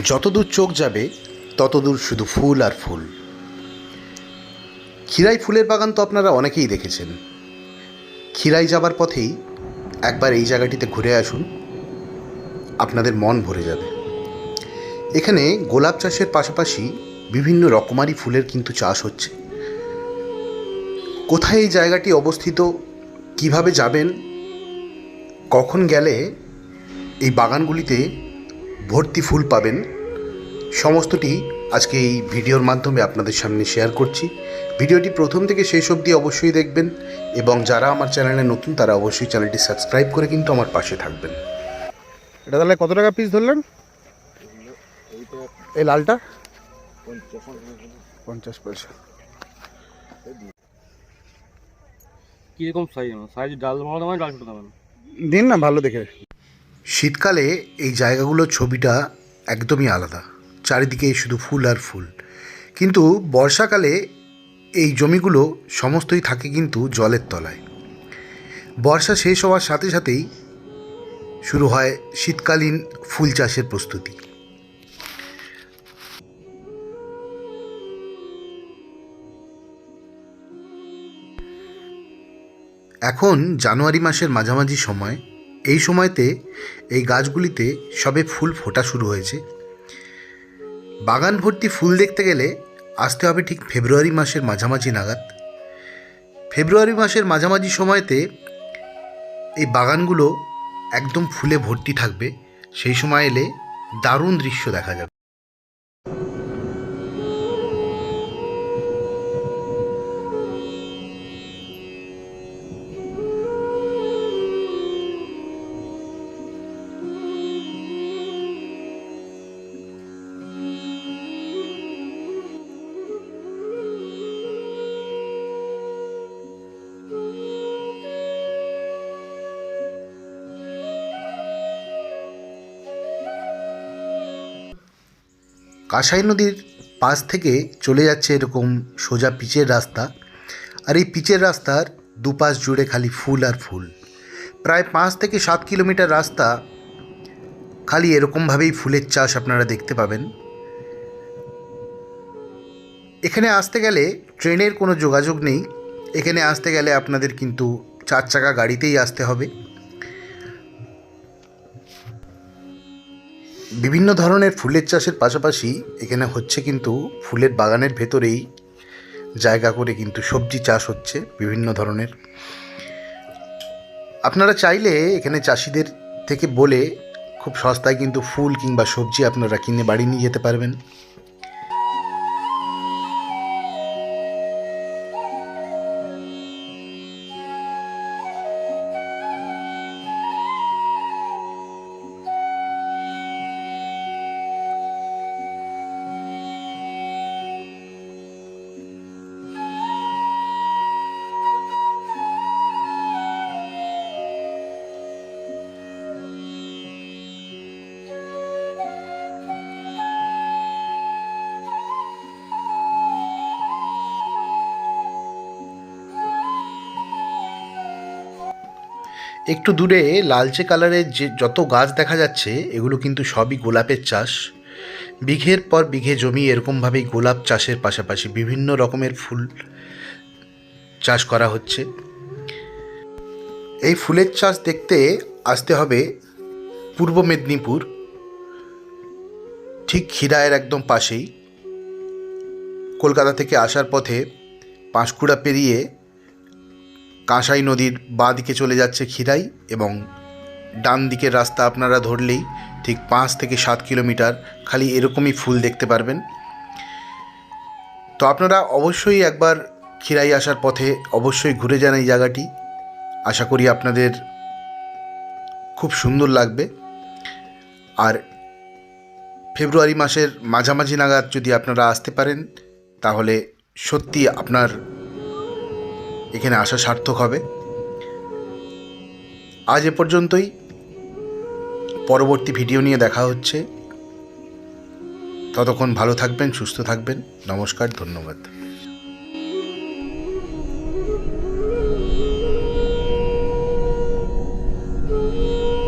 যত দূর চোখ যাবে, ততদূর শুধু ফুল আর ফুল। খিরাই ফুলের বাগান তো আপনারা অনেকেই দেখেছেন। খিরাই যাবার পথেই একবার এই জায়গাটিতে ঘুরে আসুন, আপনাদের মন ভরে যাবে। এখানে গোলাপ চাষের পাশাপাশি বিভিন্ন রকমারি ফুলের কিন্তু চাষ হচ্ছে। কোথায় এই জায়গাটি অবস্থিত, কীভাবে যাবেন, কখন গেলে এই বাগানগুলিতে ভর্তি ফুল পাবেন। সমস্তটি আজকে এই ভিডিওর মাধ্যমে আপনাদের সামনে শেয়ার করছি। ভিডিওটি প্রথম থেকে শেষ অবধি অবশ্যই দেখবেন এবং যারা আমার চ্যানেলে নতুন তারা অবশ্যই চ্যানেলটি সাবস্ক্রাইব করে কিন্তু আমার পাশে থাকবেন। এটা তাহলে কত টাকা পিস ধরলেন? এই লালটা? পঞ্চাশ পয়সা। কীরকম সাইজ সাইজ ডাল বড় ডাল দিন না ভালো দেখে। শীতকালে এই জায়গাগুলোর ছবিটা একদমই আলাদা, চারিদিকে শুধু ফুল আর ফুল। কিন্তু বর্ষাকালে এই জমিগুলো সমস্তই থাকে কিন্তু জলের তলায়। বর্ষা শেষ হওয়ার সাথে সাথেই শুরু হয় শীতকালীন ফুল চাষের প্রস্তুতি। এখন জানুয়ারি মাসের মাঝামাঝি সময়। এই সময়তে এই গাছগুলিতে সবে ফুল ফোটা শুরু হয়েছে। বাগান ভর্তি ফুল দেখতে গেলে আসতে হবে ঠিক ফেব্রুয়ারি মাসের মাঝামাঝি নাগাদ। ফেব্রুয়ারি মাসের মাঝামাঝি সময়তে এই বাগানগুলো একদম ফুলে ভর্তি থাকবে। সেই সময় এলে দারুণ দৃশ্য দেখা যাবে। কাঁসাই নদীর পাশ থেকে চলে যাচ্ছে এরকম সোজা পিচের রাস্তা। আর এই পিচের রাস্তার দুপাশ জুড়ে খালি ফুল আর ফুল। প্রায় পাঁচ থেকে সাত কিলোমিটার রাস্তা খালি এরকমভাবেই ফুলের চাষ আপনারা দেখতে পাবেন। এখানে আসতে গেলে ট্রেনের কোনো যোগাযোগ নেই। এখানে আসতে গেলে আপনাদের কিন্তু চার চাকা গাড়িতেই আসতে হবে। বিভিন্ন ধরনের ফুলের চাষের পাশাপাশি এখানে হচ্ছে কিন্তু ফুলের বাগানের ভেতরেই জায়গা করে কিন্তু সবজি চাষ হচ্ছে বিভিন্ন ধরনের। আপনারা চাইলে এখানে চাষিদের থেকে বলে খুব সস্তায় কিন্তু ফুল কিংবা সবজি আপনারা কিনে বাড়ি নিয়ে যেতে পারবেন। একটু দূরে লালচে কালারের যে যত গাছ দেখা যাচ্ছে, এগুলো কিন্তু সবই গোলাপের চাষ। বিঘের পর বিঘে জমি এরকমভাবেই গোলাপ চাষের পাশাপাশি বিভিন্ন রকমের ফুল চাষ করা হচ্ছে। এই ফুলের চাষ দেখতে আসতে হবে পূর্ব মেদিনীপুর, ঠিক খিরায়ের একদম পাশেই। কলকাতা থেকে আসার পথে পাঁশকুড়া পেরিয়ে কাঁসাই নদীর বাঁ দিকে চলে যাচ্ছে খিরাই এবং ডান দিকের রাস্তা আপনারা ধরলেই ঠিক পাঁচ থেকে সাত কিলোমিটার খালি এরকমই ফুল দেখতে পারবেন। তো আপনারা অবশ্যই একবার খিরাই আসার পথে অবশ্যই ঘুরে যান এই জায়গাটি। আশা করি আপনাদের খুব সুন্দর লাগবে। আর ফেব্রুয়ারি মাসের মাঝামাঝি নাগাদ যদি আপনারা আসতে পারেন, তাহলে সত্যি আপনার এখানে আসা সার্থক হবে। আজ এ পর্যন্তই। পরবর্তী ভিডিও নিয়ে দেখা হচ্ছে। ততক্ষণ ভালো থাকবেন, সুস্থ থাকবেন। নমস্কার, ধন্যবাদ।